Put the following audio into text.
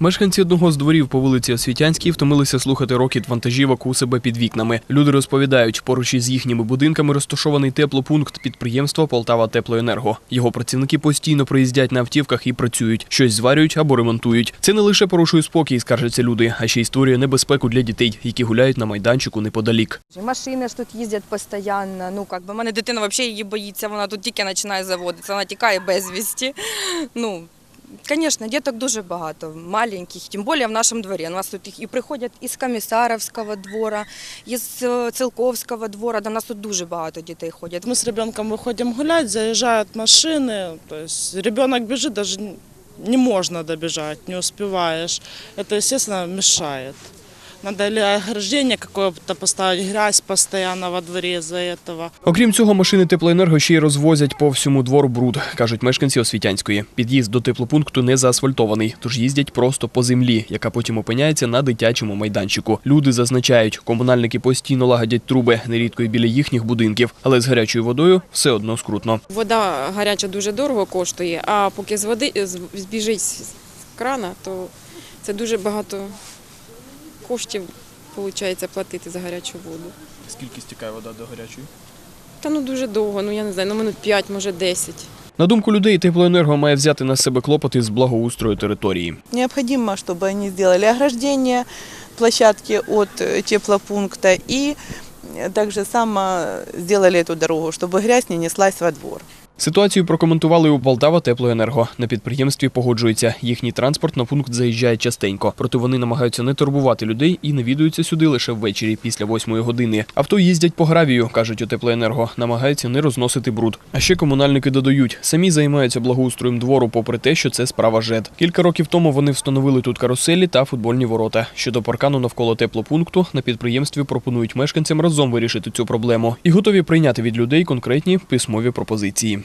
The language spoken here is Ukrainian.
Мешканці одного з дворів по вулиці Освітянській втомилися слухати рокіт вантажівок у себе під вікнами. Люди розповідають, поруч із їхніми будинками розташований теплопункт підприємства Полтава Теплоенерго. Його працівники постійно приїздять на автівках і працюють, щось зварюють або ремонтують. Це не лише порушує спокій, скаржаться люди, а ще й створює небезпеку для дітей, які гуляють на майданчику неподалік. Машини ж тут їздять постійно. Ну, как би, мене дитина взагалі її боїться, вона тут тільки починає заводитися, вона тікає безвісті. Ну, звісно, діток дуже багато, маленьких, тим більше в нашому дворі. У нас тут їх і приходять із Комісаровського двора, із е, Цилковського двора, до нас тут дуже багато дітей ходять. Мы с ребенком выходим гулять, заезжают машины, то есть ребенок бежит, даже н- не можно добежать, не успеваешь. Это, естественно, мешает. Надо или ограждение какое-то поставить, грязь постоянно во дворе из-за этого. Окрім цього, машини теплоенерго ще й розвозять по всьому двору бруд, кажуть мешканці Освітянської. Під'їзд до теплопункту не заасфальтований, тож їздять просто по землі, яка потім опиняється на дитячому майданчику. Люди зазначають, комунальники постійно лагодять труби, нерідко й біля їхніх будинків, але з гарячою водою все одно скрутно. Вода гаряча дуже дорого коштує, а поки з води збіжить з крана, то це дуже багато коштів виходить платити за гарячу воду. Скільки стікає вода до гарячої? Та ну дуже довго, ну я не знаю, ну минут 5, може 10. На думку людей, теплоенерго має взяти на себе клопоти з благоустрою території. Необходимо, чтобы они сделали ограждение площадки от э, теплопункта и э, также само сделали эту дорогу, чтобы грязь не неслась во двор. Ситуацію прокоментували у Полтава Теплоенерго. На підприємстві погоджуються. Їхній транспорт на пункт заїжджає частенько. Проте вони намагаються не турбувати людей і навідуються сюди лише ввечері після восьмої години. Авто їздять по гравію, кажуть у Теплоенерго. Намагаються не розносити бруд. А ще комунальники додають, самі займаються благоустроєм двору, попри те, що це справа ЖЕД. Кілька років тому вони встановили тут каруселі та футбольні ворота. Щодо паркану навколо теплопункту на підприємстві пропонують мешканцям разом вирішити цю проблему і готові прийняти від людей конкретні письмові пропозиції.